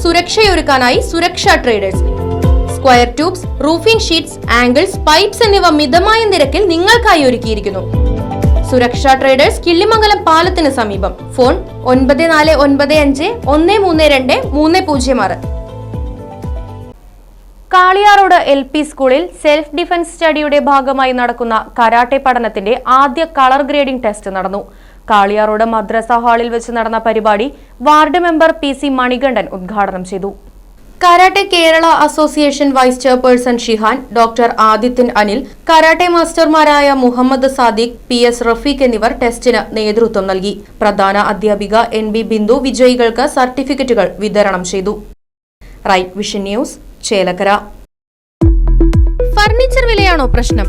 സുരക്ഷയൊരുക്കാനായി Suraksha traders square tubes roofing sheets angles pipes എന്നിവ മിതമായ നിരക്കിൽ നിങ്ങൾക്കായി ഒരുക്കിയിരിക്കുന്നു. സുരക്ഷാ ട്രേഡേഴ്സ് കിള്ളിമംഗലം പാലത്തിന് സമീപം. ഫോൺ ഒൻപത് നാല് ഒൻപത് അഞ്ച് ഒന്ന് മൂന്ന് രണ്ട് മൂന്ന് പൂജ്യം ആറ്. കാളിയാറോട് എൽ പി സ്കൂളിൽ സെൽഫ് ഡിഫൻസ് സ്റ്റഡിയുടെ ഭാഗമായി നടക്കുന്ന കരാട്ടെ പഠനത്തിന്റെ ആദ്യ കളർ ഗ്രേഡിംഗ് ടെസ്റ്റ് നടന്നു. കാളിയാറോഡ് മദ്രസ ഹാളിൽ വെച്ച് നടന്ന പരിപാടി ward member P C Manikandan ഉദ്ഘാടനം ചെയ്തു. Karate Kerala association vice chairperson shihan doctor Adithyan Anil karate മാസ്റ്റർമാരായ Muhammad Sadiq P S Rafeeq എന്നിവർ ടെസ്റ്റിന് നേതൃത്വം നൽകി. പ്രധാന അധ്യാപിക എൻ ബി ബിന്ദു വിജയികൾക്ക് സർട്ടിഫിക്കറ്റുകൾ വിതരണം ചെയ്തു. Right vision news Chelakkara. Furniture വിലയാണോ പ്രശ്നം?